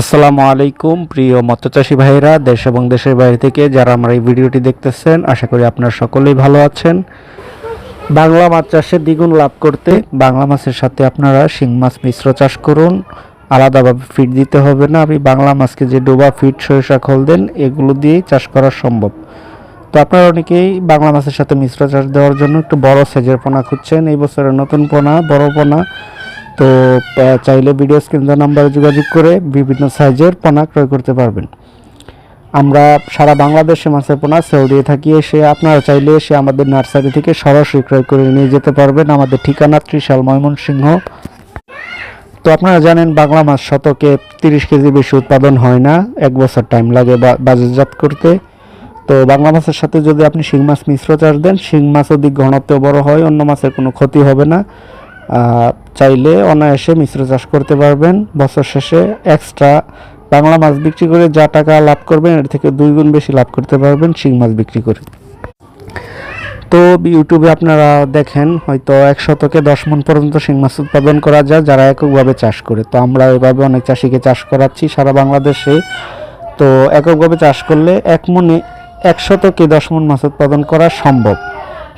আসসালামু আলাইকুম, প্রিয় মৎস্যচাষী ভাইরা দেশ এবং দেশের বাইরে থেকে যারা আমার এই ভিডিওটি দেখতেছেন, আশা করি আপনারা সকলেই ভালো আছেন। বাংলা মাছ চাষে দ্বিগুণ লাভ করতে বাংলা মাছের সাথে আপনারা শিং মাছ মিশ্র চাষ করুন। আলাদাভাবে ফিড দিতে হবে না। আপনি বাংলা মাছকে যে ডোবা, ফিড, সরিষা, খোল দেন, এগুলো দিয়েই চাষ করা সম্ভব। তো আপনারা অনেকেই বাংলা মাছের সাথে মিশ্র চাষ দেওয়ার জন্য একটু বড় সাইজের পোনা খুঁজছেন। এই বছরের নতুন পোনা, বড় পোনা তো চাইলে ভিডিও স্ক্রিন নাম্বারে যোগাযোগ করে বিভিন্ন সাইজের পোনা ক্রয় করতে পারবেন। আমরা সারা বাংলাদেশে মাছের পোনা সেল দিয়ে থাকি, এসে আপনারা চাইলে এসে আমাদের নার্সারি থেকে সরাসরি ক্রয় করে নিয়ে যেতে পারবেন। আমাদের ঠিকানা ত্রিশাল ময়মনসিংহ। তো, আপনারা জানেন বাংলা মাছ শতকে তিরিশ কেজি বেশি উৎপাদন হয় না, এক বছর টাইম লাগে বাজারজাত করতে। তো, বাংলা মাছের সাথে যদি আপনি শিং মাছ মিশ্র চাষ দেন, শিং মাছ অধিক ঘনত্ব বড় হয়, অন্য মাছের কোনো ক্ষতি হবে না। চাইলে অনায়াসে মিশ্র চাষ করতে পারবেন। বছর শেষে এক্সট্রা বাংলা মাছ বিক্রি করে যা টাকা লাভ করবেন, এর থেকে দুই গুণ বেশি লাভ করতে পারবেন শিং মাছ বিক্রি করে। তো ইউটিউবে আপনারা দেখেন, হয়তো এক শতকে দশ মন পর্যন্ত শিং মাছ উৎপাদন করা যায়, যারা এককভাবে চাষ করে। তো আমরা এভাবে অনেক চাষিকে চাষ করাচ্ছি সারা বাংলাদেশে। তো এককভাবে চাষ করলে এক মনে এক শতকে দশ মন মাছ উৎপাদন করা সম্ভব।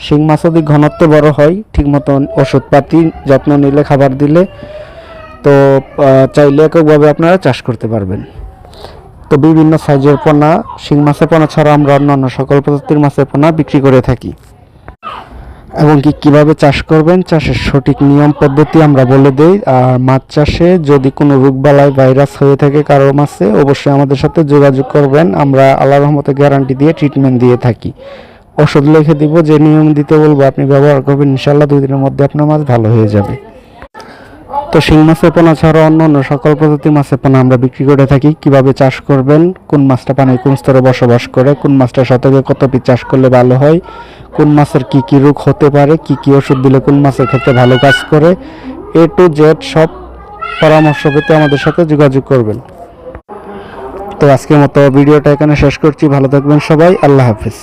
শিং মাছ অধিক ঘনত্ব বড় হয়, ঠিক মতন ওষুধপাতি যত্ন নিলে, খাবার দিলে, তো চাইলে এককভাবে আপনারা চাষ করতে পারবেন। তো বিভিন্ন সাইজের পোনা, শিং মাছের পোনা ছাড়া আমরা অন্যান্য সকল প্রজাতির মাছের পোনা বিক্রি করে থাকি। এবং কি কীভাবে চাষ করবেন, চাষের সঠিক নিয়ম পদ্ধতি আমরা বলে দেই। আর মাছ চাষে যদি কোনো রোগবালাই ভাইরাস হয়ে থাকে কারোর মাছে, অবশ্যই আমাদের সাথে যোগাযোগ করবেন। আমরা আল্লাহ রহমতে গ্যারান্টি দিয়ে ট্রিটমেন্ট দিয়ে থাকি। ওষুধ লিখে দিব, যে নিয়ম দিতে বলব, আপনি ব্যবহার করবেন ইনশাল্লাহ দুই দিনের মধ্যে আপনার মাছ ভালো হয়ে যাবে। তো শিং মাছের পোনা ছাড়া অন্য অন্য সকল প্রজাতির মাছের পোনা আমরা বিক্রি করে থাকি। কীভাবে চাষ করবেন? কোন মাছটা পানির কোন স্তরে বসবাস করে? কোন মাছটা শতকে কত পিস চাষ করলে ভালো হয়? কোন মাছের কি কি রোগ হতে পারে? কি কি ওষুধ দিলে কোন মাছের ক্ষেত্রে ভালো কাজ করে? এ টু জেড সব পরামর্শ পেতে আমাদের সাথে যোগাযোগ করবেন। তো আজকের মতো ভিডিওটা এখানে শেষ করছি। ভালো থাকবেন সবাই। আল্লাহ হাফিজ।